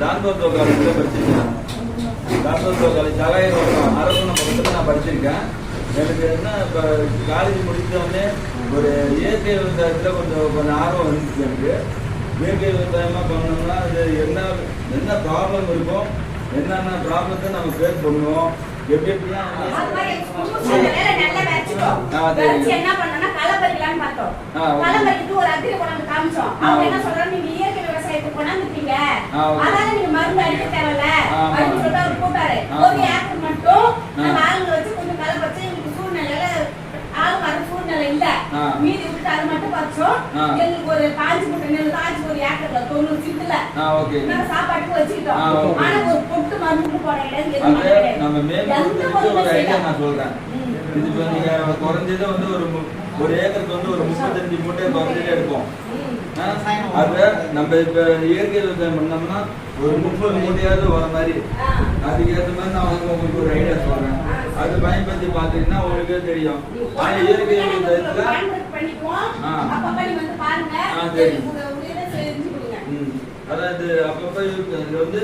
தான்போத்தோ காலேஜில் படிச்சிருக்கேன். தான்போத்தோ காலேஜ் சகாயம் அரசன பக்கத்தில் நான் படிச்சிருக்கேன். எனக்கு என்ன இப்போ காலேஜ் முடிச்ச உடனே ஒரு இயற்கை விவசாயத்தில் கொஞ்சம் கொஞ்சம் ஆர்வம் இருந்துச்சு எனக்கு. இயற்கை விவசாயமாக பண்ணோம்னா அது என்ன என்ன ப்ராப்ளம் இருக்கும் என்னென்ன ப்ராப்ளத்தை நம்ம ஃபேஸ் பண்ணுவோம். எப்படி எப்படிலாம். ஆ, சரி. ஆ, அதனால நீங்க மருந்து அடிக்க தேவையில்ல. ஆ, ஆ. அப்படின்னு சொல்லிட்டு அவர் கூப்பிட்டாரு. ஆ. ஒரு ஏக்கர் மட்டும் ஆ. நாங்க ஆளுங்களை வச்சு கொஞ்சம் களை பறிச்சு எங்களுக்கு சூழ்நிலையில ஆள் வர சூழ்நிலை இல்ல. ஆ. மீதி விட்டுட்டு அதை மட்டும் பறிச்சோம். ஆ. எங்களுக்கு ஒரு பாஞ்சு மூட்டை நெல் தான் ஆச்சு ஒரு ஏக்கர்ல, தொண்ணூறு சித்துல. ஆ ஓகே நாங்க சாப்பாட்டுக்கு வச்சுக்கிட்டோம். ஆ, ஓகே. ஆனா ஒரு பொட்டு மருந்து போட கிடையாது, எதுவும் அது பண்ண கிடையாது. நம்ம எந்த மேம்படுத்துறதுக்கு பொருளும் ஒரு ஐடியா செய்யல. நான் சொல்றேன் ம். இது இப்போ நீங்க குறைஞ்சது வந்து ஒரு ஒரு ஏக்கருக்கு வந்து ஒரு முப்பத்தஞ்சு மூட்டை குறைஞ்சதே எடுப்போம்? அது நம்ம இப்ப இயற்கை விவசாயம் பண்ணோம்னா ஒரு முப்பது மூட்டையாவது வர மாதிரி. ஆ. அதுக்கேற்ற மாதிரி நான் வந்து உங்களுக்கு ஒரு ஐடியா சொல்றேன். அது பயன்படுத்தி பார்த்தீங்கன்னா உங்களுக்கே தெரியும். ஆனா இயற்கை விவசாயத்துல. ஆ. ஆ, கொடுங்க. ம். அதாவது அப்பப்ப இது வந்து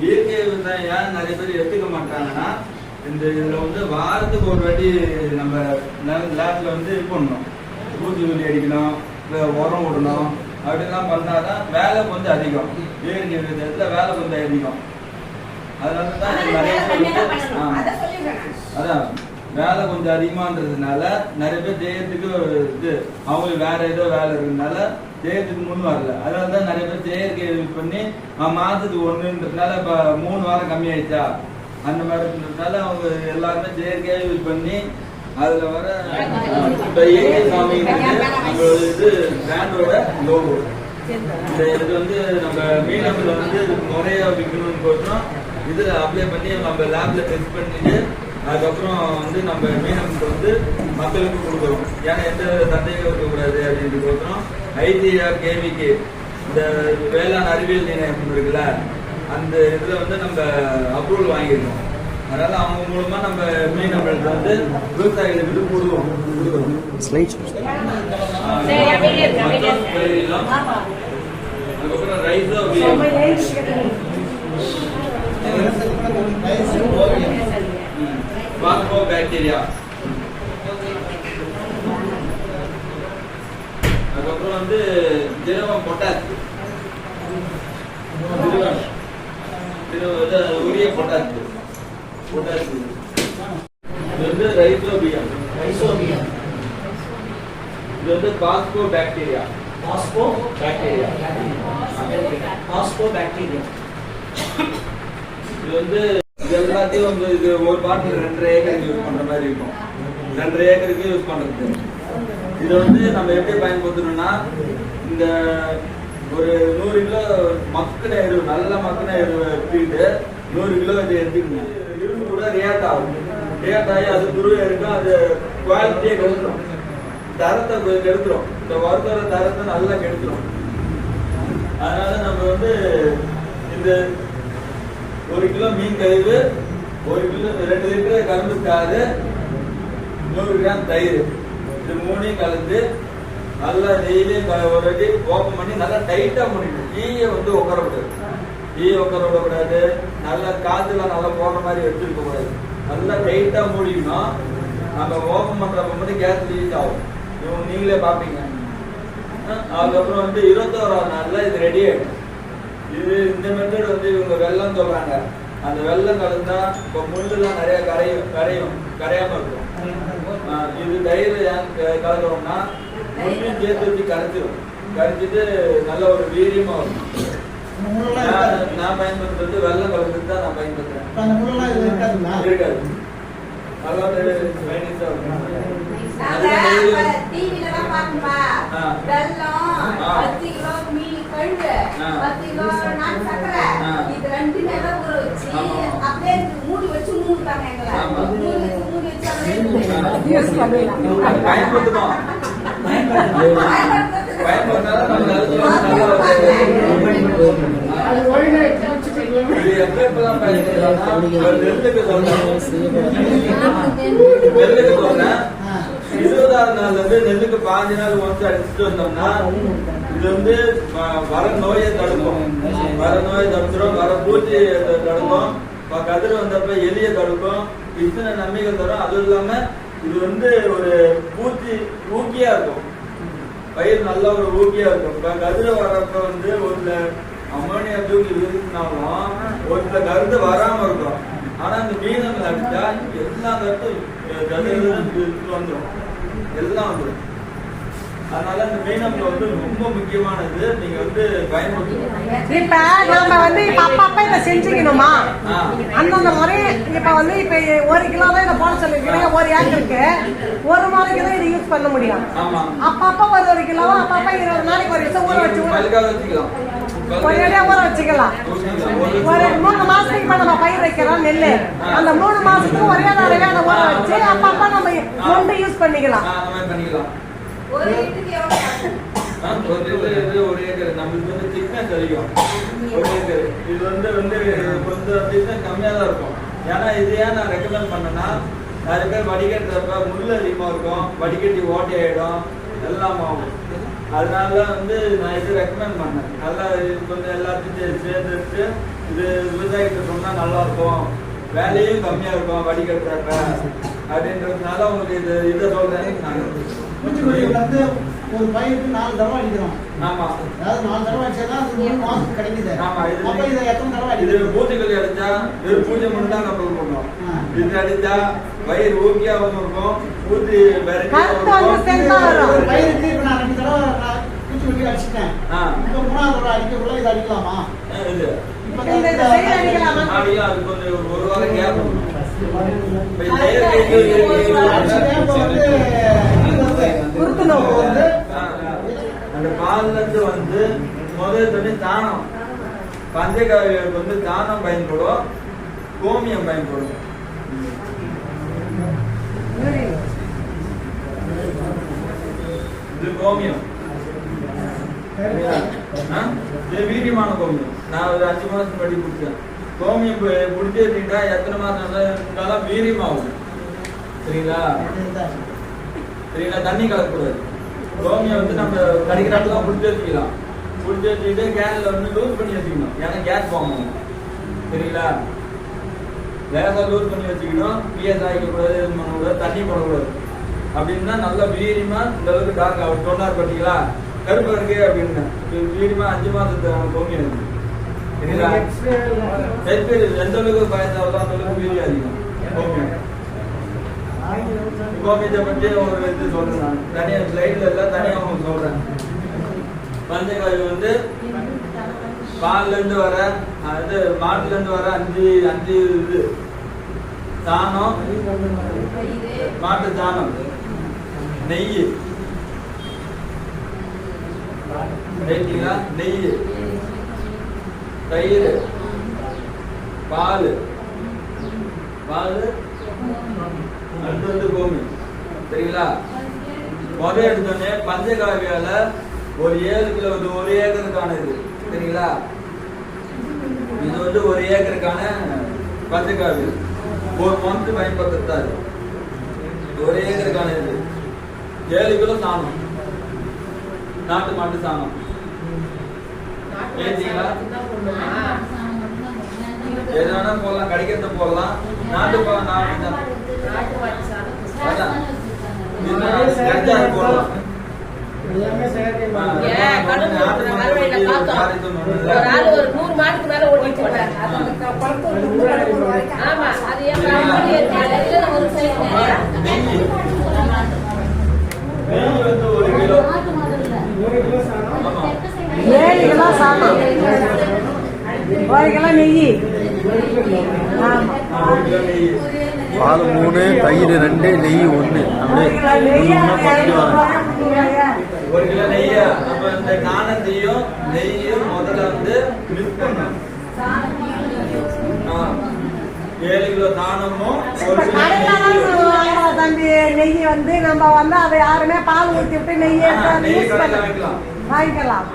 இயற்கை விவசாயம் ஏன் நிறைய பேர் எடுத்துக்க மாட்டாங்கன்னா இந்த இதுல வந்து வாரத்துக்கு ஒரு வாட்டி நம்ம லேப்ல வந்து இது பண்ணணும். பூச்சிக்கொல்லி அடிக்கணும் உரம் விடணும். அப்படிலாம் பண்ணாதான் வேலை கொஞ்சம் அதிகம். இயற்கை விவசாயத்துல வேலை கொஞ்சம் அதிகம். அதனால தான் நிறைய. அதான் வேலை கொஞ்சம் அதிகமான்றதுனால நிறைய பேர் ஜெயத்துக்கு இது அவங்களுக்கு வேற ஏதோ வேலை இருக்கிறதுனால ஜெயத்துக்கு முன் வரல. அதனால தான் நிறைய பேர் செயற்கை யூஸ் பண்ணி ஆ, மாசத்துக்கு ஒண்ணுன்றதுனால இப்ப மூணு வாரம் கம்மி ஆயிடுச்சா அந்த மாதிரி இருந்ததுனால அவங்க எல்லாருமே செயற்கையா யூஸ் பண்ணி அதுல வர சாமி நம்மளோட இது பிராண்டோட லோகோ இந்த இது வந்து நம்ம மீனப்பில் வந்து முறையா விற்கணும்னு போட்டோம் இதுல அப்ளை பண்ணி நம்ம லேப்ல டெஸ்ட் பண்ணிட்டு அதுக்கப்புறம் வந்து நம்ம மீனம்க்கு வந்து மக்களுக்கு கொடுக்குறோம் ஏன்னா எந்த சந்தேகம் இருக்கக்கூடாது அப்படின்ட்டு கொடுக்குறோம் ஐடிஆர் கேவிக்கு இந்த வேளாண் அறிவியல் நிலையம் இருக்குல்ல அந்த இதுல வந்து நம்ம அப்ரூவல் வாங்கியிருக்கோம் அதனால அவங்க மூலமா நம்ம மீனவர்களுக்கு வந்து விவசாயிகளுக்கு கொடுக்குறோம் கொடுக்குறோம் ஸ்லைட். சரி, அப்படியே இருக்கு, அப்படியே இருக்கு. ஆமா. அதுக்கப்புறம் ரைஸோ பாஸ்போ பாக்டீரியா அதுக்கப்புறம் வந்து திரவம் பொட்டாஸ் உரிய பொட்டாஸ் இது வந்து ரைசோபியம். ரைசோபியம். இது வந்து phospho bacteria phospho bacteria phospho bacteria இது வந்து இது எல்லாத்தையும் வந்து இது ஒரு பாட்டில் ரெண்டரை ஏக்கருக்கு யூஸ் பண்ற மாதிரி இருக்கும். ரெண்டரை ஏக்கருக்கு யூஸ் பண்றது. இது வந்து நம்ம எப்படி பயன்படுத்தணும்னா இந்த ஒரு நூறு கிலோ மக்கின எரு நல்ல மக்கின எரு எடுத்துக்கிட்டு நூறு கிலோ இது எடுத்துக்கணும் ரியாக்ட் ஆகும் ரியாக்ட் ஆகி அது துருவ இருக்கும் அது குவாலிட்டியை கெடுத்துரும். தரத்தை கொஞ்சம் கெடுத்துரும். இந்த வருத்தோட தரத்தை நல்லா கெடுத்துரும். அதனால நம்ம வந்து இந்த ஒரு கிலோ மீன் கழிவு ஒரு கிலோ ரெண்டு லிட்டர் கரும்பு சாறு நூறு கிராம் தயிர். இது மூணையும் கலந்து நல்லா நெய்லையும் ஒரு வாட்டி ஓப்பன் பண்ணி நல்லா டைட்டா பண்ணிட்டு ஈய வந்து உட்கார விட்டுரு ஈய உட்கார விடக்கூடாது நல்லா காத்துல நல்லா போடுற மாதிரி வச்சிருக்க கூடாது நல்லா டைட்டா மூடிக்கணும் நம்ம ஓபன் பண்றப்ப மட்டும் கேஸ் லீக் ஆகும். இவங்க நீங்களே பார்ப்பீங்க. அதுக்கப்புறம் வந்து இருபத்தோராம் நாள்ல இது ரெடி ஆயிடும். இது இந்த மெத்தட் வந்து இவங்க வெள்ளம் சொல்றாங்க. அந்த வெள்ளம் கலந்தா இப்போ முள்ளுலாம் நிறைய கரையும் கரையும் கரையாம இருக்கும். இது தயிர் ஏன் க- முள்ளையும் சேர்த்து வச்சு கரைச்சிடும் கரைச்சிட்டு நல்ல ஒரு வீரியமா இருக்கும் நான் நான் பயன்படுத்துறது வெள்ளம் கலந்துட்டு தான் நான் பயன்படுத்துறேன். அந்த முள்ளெல்லாம் இதுல இருக்காதுங்களா? இருக்காது. பயன்படுத்துறதுக்கு பயன்படுத்தினாலும் நம்ம நல்ல இது எப்ப எப்பெல்லாம் பயன்படுத்தலாம்னா, ஒரு நெல்லுக்கு இருபதாவது நாள்ல இருந்து நெல்லுக்கு பாஞ்சு நாள் ஒன்ஸ் அடிச்சுட்டு வந்தோம்னா இது வந்து வர நோயை தடுக்கும் வர நோயை தடுத்துரும் வர பூச்சி தடுக்கும் கதிர் வந்தப்ப எலிய தடுக்கும் இத்தனை நன்மைகள் தரும் அதுவும் இல்லாம இது வந்து ஒரு பூச்சி ஊக்கியா இருக்கும் பயிர் நல்ல ஒரு ஊக்கியா இருக்கும் இப்ப வர்றப்ப வந்து ஒரு அம்மோனியா தூக்கி இருந்தாலும் ஒரு சில கருத்து வராம இருக்கும். ஆனா இந்த மீனங்கள் அடிச்சா எல்லா கருத்தும் வந்துடும் எல்லாம் வந்துடும் அதனால இந்த மீனம்ல வந்து ரொம்ப முக்கியமானது. நீங்க வந்து பயன்படுத்தணும். இப்ப நாம வந்து இப்ப அப்பப்ப இதை செஞ்சுக்கணுமா. அந்தந்த முறை இப்ப வந்து இப்ப ஒரு கிலோ தான் இதை போட சொல்லிருக்கீங்க ஒரு ஏக்கருக்கு ஒரு முறைக்கு தான் இதை யூஸ் பண்ண முடியும். ஆமா. அப்பப்ப ஒரு ஒரு கிலோ அப்பப்ப இருபது நாளைக்கு ஒரு விஷயம் ஊற வச்சு ஊற பல்காக வச்சுக்கலாம் ஒரு இடையா ஊற வச்சுக்கலாம். ஒரு மூணு மாசத்துக்கு இப்ப நம்ம பயிர் வைக்கிறோம் நெல்லு. அந்த மூணு மாசத்துக்கு ஒரே அதை ஊற வச்சு நம்ம கொண்டு யூஸ் பண்ணிக்கலாம். லிட்டர் இது ஒரு ஏக்கர். நம்மளுக்கு வந்து திக்னஸ் அதிகம். ஒரு ஏக்கர். இது வந்து வந்து கொஞ்சம் திக்னஸ் கம்மியா தான் இருக்கும். ஏன்னா இது ஏன் நான் ரெக்கமெண்ட் பண்ணேன்னா நிறைய பேர் வடிகட்டுறப்ப முள் அதிகமா இருக்கும். வடிகட்டி ஓட்டை ஆயிடும். எல்லாம் ஆகும் அதனால தான் வந்து நான் இது ரெக்கமெண்ட் பண்ணேன். நல்லா இது கொஞ்சம் எல்லாத்தையும் சேர்ந்துட்டு இது விவசாயிகிட்ட சொன்னால் நல்லா இருக்கும். வேலையும் கம்மியாக இருக்கும் வடிகட்டுறப்ப அப்படின்றதுனால உங்களுக்கு இது இதை சொல்கிறேன் நான் பூச்சிக்கொல்லிகள் வந்து ஒரு பயிருக்கு நாலு தடவை அடிக்கிறோம் ஆமா அதாவது நாலு தடவை அடிச்சா அது மூணு கிடைக்குது ஆமா, இது- அப்ப இதை எத்தனை தடவை இது பூச்சிக்கொல்லி அடிச்சா வெறும் பூஜை மட்டும் தான் கப்பல். இது அடிச்சா வயிறு ஊக்கியாவும் இருக்கும் பூச்சி பயிருக்கு இப்ப நான் ரெண்டு தடவை நான் பூச்சிக்கொல்லி அடிச்சிட்டேன். இப்ப மூணாவது தடவை அடிக்கக்குள்ள இதை அடிக்கலாமா? இது. ஒரு வாரம் கேப் இப்ப இந்த அது செயற்கைக்கு இது- இது- இது- அடிச்சுட்டேன், இப்ப வந்து இது வந்து குருத்து நோவு வந்து ஆ, ஆ. அந்த இருந்து வந்து முதல் தண்ணி தானம். பஞ்சகாவியருக்கு வந்து தானம் பயன்படும் கோமியம் பயன்படும். இது கோமியம்? இது வீரியமான கோமியம். நான் ஒரு அஞ்சு மாசம் படி குடிச்சேன். கோமியம் பு- குடிச்சு வச்சுக்கிட்டா எத்தனை மாசம் இருந்தாலும் இருந்தாலும் வீரியமாகும். சரிங்களா? சரிங்களா? தண்ணி கலக்கக்கூடாது. கோமியம் வந்து நம்ம கடிக்கிறாப்புல குடிச்சு வச்சுக்கலாம் குடிச்சு வச்சுக்கிட்டு கேன்ல வந்து லூஸ் பண்ணி வச்சுக்கணும். ஏன்னா கேஸ் போகணும் சரிங்களா? லேசா லூஸ் பண்ணி வச்சுக்கணும் பிஎஸ் ஆகிக்கக்கூடாது இது பண்ணக்கூடாது தண்ணி போடக்கூடாது. அப்படின்னா நல்லா வீரியமா இந்த அளவுக்கு டார்க் அவர் சொன்னார் பார்த்தீங்களா? கருப்பு இருக்கு அப்படின்னு. இது வீரியமா அஞ்சு மாசத்து கோமியம் இருக்கு ஹெச்பி எந்த அளவுக்கு பயந்தாலும் அந்த அளவுக்கு வீரியம் அதிகம். கோமியம் கோமியத்தை பற்றி ஒரு இது சொல்றேன் நான். தனியா ஸ்லைட்ல எல்லாம் தனியா உங்களுக்கு சொல்றேன். பஞ்சகாய் வந்து பால்ல இருந்து வர அது மாட்டுல இருந்து வர அஞ்சு அஞ்சு இது. சாணம் மாட்டு சாணம் நெய். ரைட்டுங்களா நெய். தயிர். பால். பால். அடுத்து வந்து கோமி சரிங்களா? முதல் எடுத்தோடனே பஞ்சகாவியால ஒரு ஏழு கிலோ இது ஒரு ஏக்கருக்கான இது. சரிங்களா? இது வந்து ஒரு ஏக்கருக்கான பஞ்சகாவி ஒரு மந்த் பயன்படுத்தாது ஒரு ஏக்கருக்கான இது. ஏழு கிலோ சாணம். நாட்டு மாட்டு சாணம். ஏத்தீங்களா? எது வேணா போடலாம். கடிக்கிறத போடலாம். நாட்டு நாட்டு ஒரு நூறு மாட்டுக்கு மேல ஓட்டிட்டு ஆமா. அது ஒரு கிலோ ஏழு கிலோ ஒரு கிலோ நெய் ஆமா ஒரு கிலோ நெய் பால் மூணு தயிர் ரெண்டு நெய் ஒன்று ஒரு கிலோ நெய் அப்படியே ஒரு கிலோ நெய்யா? நம்ம இந்த நாணத்தையும் நெய்யும் முதல்ல வந்து மிக்ஸ் பண்ணணும். ஆ. ஏழு கிலோ தானமும் தம்பி நெய் வந்து நம்ம வந்து அதை யாருமே பால் ஊற்றி விட்டு நெய் ஆ, எடுத்து நெய் யூஸ் கடையில பண்ண வாங்கிக்கலாம். வாங்கிக்கலாம்.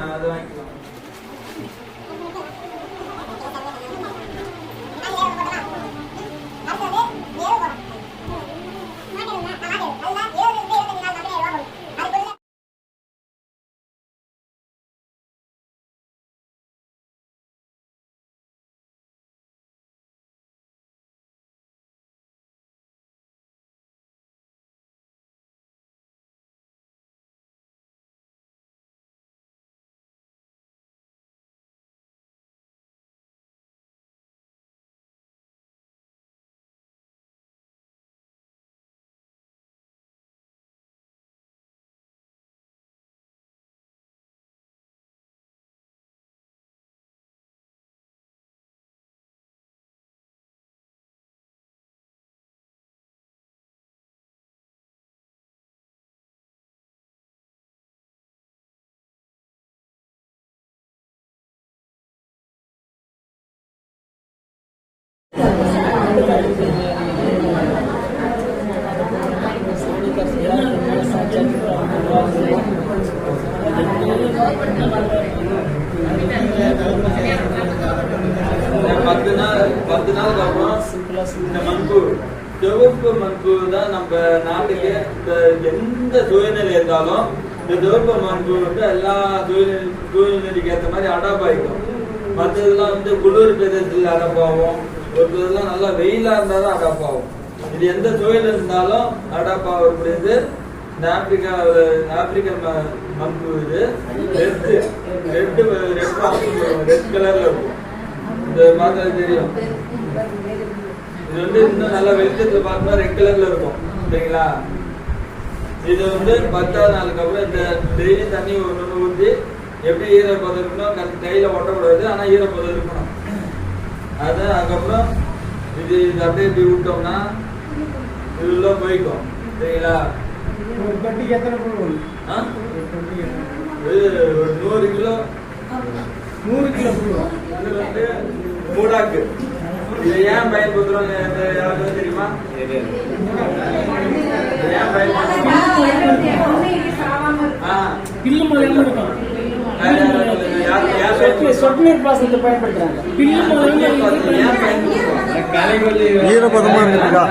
பத்து நாள் பத்து நாளுக்கு அப்புறம் இந்த மண்புழு சிவப்பு மண்புழு தான் நம்ம நாட்டுக்கு இந்த எந்த சூழ்நிலை இருந்தாலும் இந்த சிவப்பு மண்புழு வந்து எல்லா சூழ்நிலை சூழ்நிலைக்கு ஏற்ற மாதிரி அடாப் ஆகிக்கும் மற்றதெல்லாம் வந்து குளிர் பிரதேசத்தில் அடாப் ஒரு இதெல்லாம் நல்லா வெயிலா இருந்தால் தான் அடாப் ஆகும். இது எந்த தொழில் இருந்தாலும் அடாப் ஆகக்கூடியது இந்த ஆப்பிரிக்கா ஆப்பிரிக்கன் ம- மண்புழு இது ரெட் ரெட் ரெட் ரெட் கலர்ல இருக்கும். இந்த மாதிரி தெரியும். இது வந்து இன்னும் நல்லா வெளிச்சத்துல பார்த்தா ரெட் கலர்ல இருக்கும். சரிங்களா? இது வந்து பத்தாவது நாளுக்கு அப்புறம் இந்த டெய்லி தண்ணி ஒன்று ஊற்றி எப்படி ஈரப்பதம் இருக்கணும்? கை- கையில ஒட்டக்கூடாது ஆனா ஈரப்பதம் இருக்கணும். அது அதுக்கப்புறம் இது இது அப்படியே இப்படி விட்டோம்னா இது உள்ள போய்க்கும் சரிங்களா? ஒரு கட்டிக்கு எத்தனை? ஆ? ஒரு நூறு கிலோ. நூறு கிலோ புழு வரும். இது வந்து மூடாக்கு. இது ஏன் பயன்படுத்துறோம் இந்த யாருக்கும் தெரியுமா? இது ஏன் பயன்படுத்துறோம் ஆ, பில்லு மலையில இருக்கும். ஈரப்பதமா இருக்குதுக்கா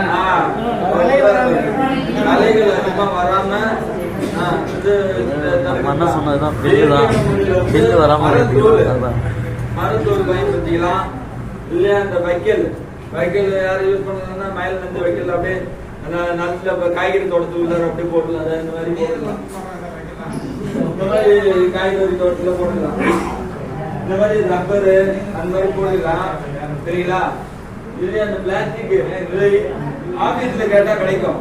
நம்ம அண்ணன் சொன்னதுதான்? பில்லு தான். பில்லு வராம. மருத்துவ பயன்படுத்திக்கலாம். இல்லையா இந்த வைக்கல். வைக்கல் யார் யூஸ் பண்ணுறதுன்னா மயில் வந்து வைக்கல் அப்படியே அந்த இப்ப காய்கறி தோட்டத்து உள்ள அப்படியே போடலாம் அதை இந்த மாதிரி போடலாம் இந்த மாதிரி காய்கறி தோட்டத்துல போடலாம் இந்த மாதிரி ரப்பரு அந்த மாதிரி போடலாம் சரிங்களா? இதுலயே அந்த பிளாஸ்டிக் ஆபீஸ்ல கேட்டா கிடைக்கும்.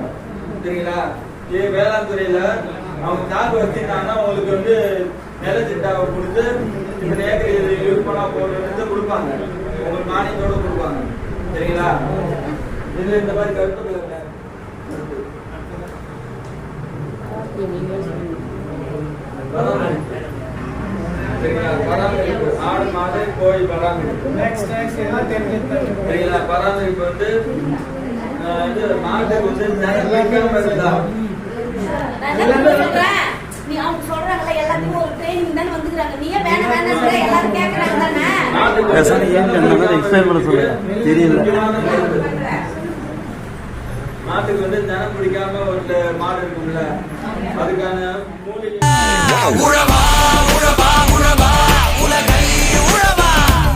சரிங்களா? ஏ வேளாண் துறையில அவங்க தாக்கு வச்சுட்டாங்கன்னா உங்களுக்கு வந்து நில திட்டாவை கொடுத்து இந்த ஏக்கர் இது யூஸ் பண்ணா போடுறது கொடுப்பாங்க. உங்களுக்கு மானியத்தோட கொடுப்பாங்க. சரிங்களா? இதுல இந்த மாதிரி கருத்து சரிங்களா பராமரிப்பு ஆடு மாடு கோழி பராமரிப்பு. சரிங்களா? பராமரிப்பு வந்து இது மாட்டுக்கு வந்து நீ அவங்க சொல்றாங்கல்ல எல்லாத்துக்கும் ஒரு ட்ரைனிங் தானே வந்துக்கிறாங்க. நீயே வேணாம் வேணாம் சொல்ற. எல்லாரும் கேக்குறாங்க தானே. மாட்டுக்கு பேசாம ஏன் அந்த மாதிரி explain பண்ண சொல்லுங்க. தெரியல. மாட்டுக்கு வந்து தினம் பிடிக்காம ஒரு மாடு இருக்கும்ல. அதுக்கான மூலிகை உழவா உழவா உலக